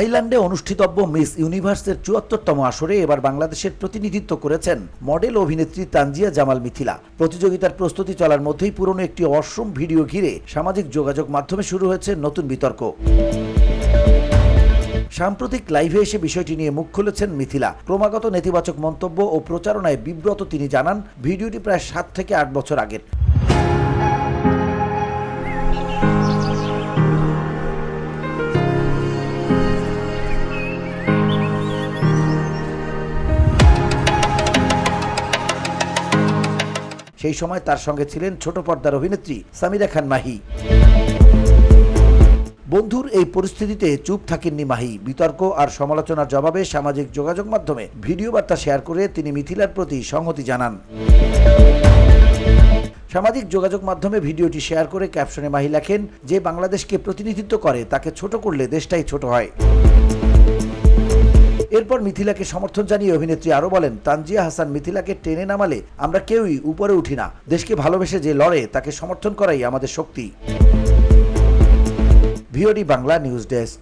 থাইল্যান্ডে অনুষ্ঠিতব্য মিস ইউনিভার্সের চুয়াত্তরতম আসরে এবার বাংলাদেশের প্রতিনিধিত্ব করেছেন মডেল অভিনেত্রী তানজিয়া জামাল মিথিলা। প্রতিযোগিতার প্রস্তুতি চলার মধ্যেই পুরনো একটি অশ্রম ভিডিও ঘিরে সামাজিক যোগাযোগ মাধ্যমে শুরু হয়েছে নতুন বিতর্ক। সাম্প্রতিক লাইভে এসে বিষয়টি নিয়ে মুখ খুলেছেন মিথিলা। ক্রমাগত নেতিবাচক মন্তব্য ও প্রচারণায় বিব্রত তিনি জানান, ভিডিওটি প্রায় সাত থেকে আট বছর আগের। সেই সময় তার সঙ্গে ছিলেন ছোট পর্দার অভিনেত্রী সামিরা খান মাহি। বন্ধুর এই পরিস্থিতিতে চুপ থাকেননি মাহি। বিতর্ক আর সমালোচনার জবাবে সামাজিক যোগাযোগ মাধ্যমে ভিডিও বার্তা শেয়ার করে তিনি মিথিলার প্রতি সংহতি জানান। সামাজিক যোগাযোগ মাধ্যমে ভিডিওটি শেয়ার করে ক্যাপশনে মাহি লেখেন, যে বাংলাদেশকে প্রতিনিধিত্ব করে তাকে ছোট করলে দেশটাই ছোট হয়। এরপর মিথিলাকে সমর্থন জানিয়ে অভিনেত্রী আরও বলেন, তানজিয়া হাসান মিথিলাকে টেনে নামালে আমরা কেউই উপরে উঠি না। দেশকে ভালোবেসে যে লড়ে, তাকে সমর্থন করাই আমাদের শক্তি। VOD Bangla news desk.